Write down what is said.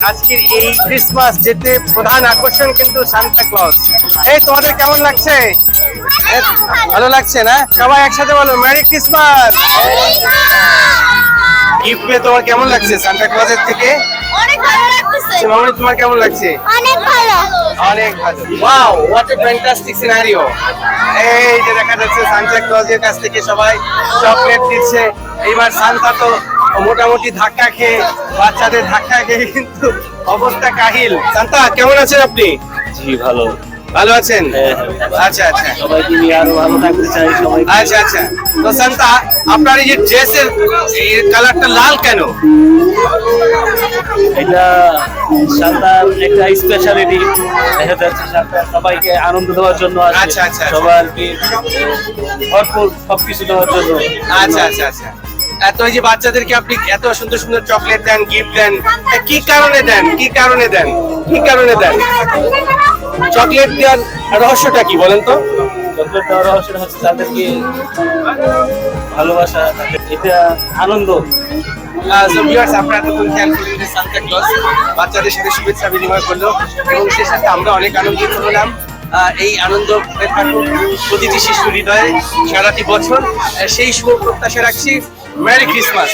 আজকের এই ক্রিসমাস যেতে প্রধান আকর্ষণ কিন্তু সান্তা ক্লজ এই তোমাদের কেমন লাগছে? ভালো লাগছে না? সবাই একসাথে বলো মেরি ক্রিসমাস গিফট পেয়ে তোমার কেমন লাগছে সান্তা ক্লজের থেকে? অনেক ভালো লাগতেছে। মামনি তোমার কেমন লাগছে? অনেক ভালো। অনেক ভালো। Wow what a fantastic scenario এই যে দেখা যাচ্ছে সান্তা ক্লজের কাছ থেকে সবাই চকলেট দিচ্ছে। এইবার সান্তা তো মোটামুটি ধাক্কা খেয়ে বাচ্চাদের ধাক্কা খেয়ে কিন্তু অবস্থা কাহিল। সান্তা কেমন আছেন আপনি? জি ভালো। ভালো আছেন? হ্যাঁ, আচ্ছা আচ্ছা। সবাইকে নিয়ে আরও ভালো থাকতে চাই সবাই আচ্ছা আচ্ছা। তো সান্তা আপনার এই যে ড্রেসের এই কালারটা লাল কেন? এটা সাঁতার একটা স্পেশালিটি দেখা যাচ্ছে সাঁতার সবাইকে আনন্দ দেওয়ার জন্য আচ্ছা, আচ্ছা, আচ্ছা। সবাইকে ভরপুর সবকিছু দেওয়ার জন্য। আচ্ছা আচ্ছা আচ্ছা। এত এই যে বাচ্চাদেরকে আপনি এত সুন্দর সুন্দর চকলেট দেন গিফট দেন কি কারণে দেন? কি কারণে দেন? কি কারণে দেন? চকলেট দেওয়ার রহস্যটা কি বলেন তো? চকলেট দেওয়ার রহস্য হচ্ছে তাদেরকে ভালোবাসা এটা আনন্দ। আপনারা তো খেয়াল করলেন যে সান্তা ক্লজ বাচ্চাদের সাথে শুভেচ্ছা বিনিময় করল এবং সে সাথে আমরা অনেক আনন্দিত হলাম। এই আনন্দ প্রতিটি শিশু হৃদয়ে সারাটি বছর। সেই শুভ প্রত্যাশা রাখছি। Merry Christmas